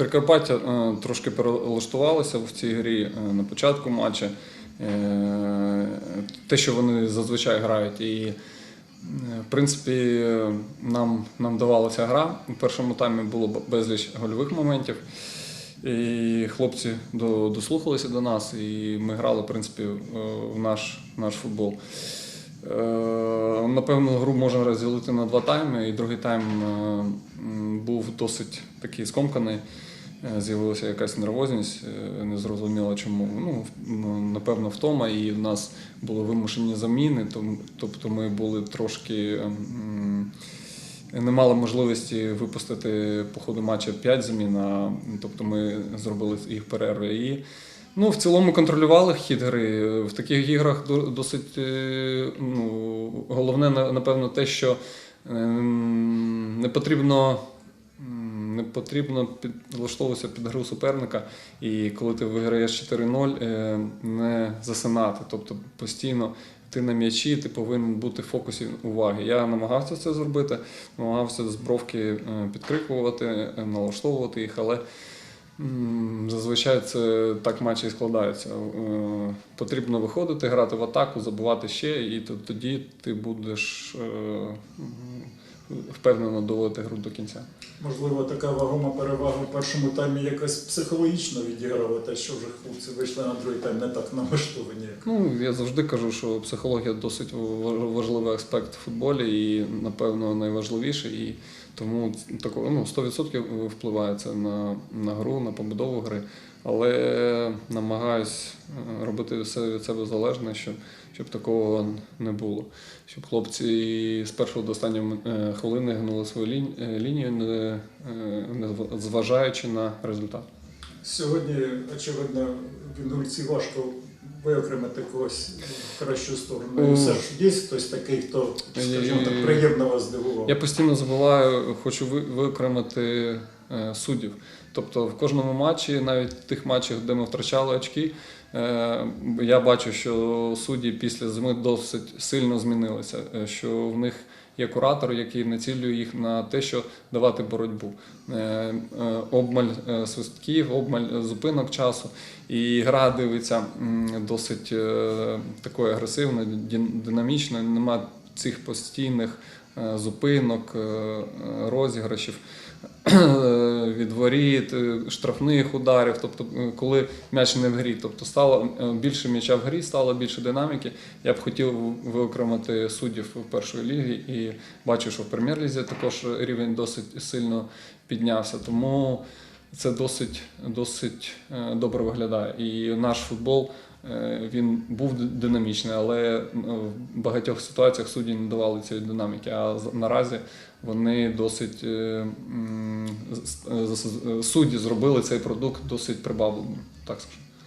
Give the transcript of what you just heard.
Прикарпаття е, трошки перелаштувалося в цій грі е, на початку матча. Е, Те, що вони зазвичай грають. І, в принципі, нам, нам давалася гра. У першому таймі було безліч гольових моментів. І хлопці до- дослухалися до нас, і ми грали, в принципі, в наш, наш футбол. Напевно, гру можна розділити на два тайми, і другий тайм був досить такий скомканий. Е, З'явилася якась нервозність, е, незрозуміло чому. Ну, напевно, втома, і в нас були вимушені заміни, тобто ми були трошки. не мали можливості випустити по ходу матчу 5 замін, а, тобто ми зробили їх перерви. І ну, в цілому контролювали хід гри. В таких іграх досить е, ну, головне, напевно, те, що ем, не потрібно. Не потрібно підлаштовуватися під гру суперника, і коли ти виграєш 4-0, е, не засинати. Тобто постійно ти на м'ячі, ти повинен бути в фокусі уваги. Я намагався це зробити, намагався з бровки е, підкрикувати, е, налаштовувати їх, але зазвичай це так матчі і складаються. Потрібно виходити, грати в атаку, забувати ще, і то- тоді ти будеш впевнено доводити гру до кінця. Можливо, така вагома перевага в першому таймі якось психологічно відіграла те, що вже хлопці вийшли на другий тайм не так налаштовані. Ну, я завжди кажу, що психологія досить ва- важливий аспект в футболі і, напевно, найважливіший. І тому тако, ну, 100% впливає це на, на гру, на побудову гри. Але намагаюсь е, робити все від себе залежне, щоб, щоб такого не було. Щоб хлопці з першого до останньої е, хвилини гнули свою е, лінію, не зважаючи на результат. Сьогодні, очевидно, в інгульці важко виокремити когось в кращу сторону. І все ж є хтось такий, хто, скажімо так, приємно вас здивував. Я постійно забуваю, хочу виокремити е, суддів. Тобто в кожному матчі, навіть в тих матчах, де ми втрачали очки, е, я бачу, що судді після зими досить сильно змінилися, е, що в них є куратор, який націлює їх на те, що давати боротьбу. Е, е, Обмаль е, свистків, обмаль зупинок часу. І гра дивиться досить такою агресивною, динамічною, динамічною. Цих постійних е, зупинок, е, розіграшів е, штрафних ударів. Тобто, коли м'яч не в грі, тобто стало більше м'яча в грі, стало більше динаміки. Я б хотів виокремити суддів першої ліги і бачу, що в прем'єр-лізі також рівень досить сильно піднявся. Тому це досить, досить добре виглядає. І наш футбол він був динамічний, але е, в багатьох ситуаціях судді не давали цієї динаміки. А наразі вони досить е, судді зробили цей продукт досить прибавленим, так скажемо.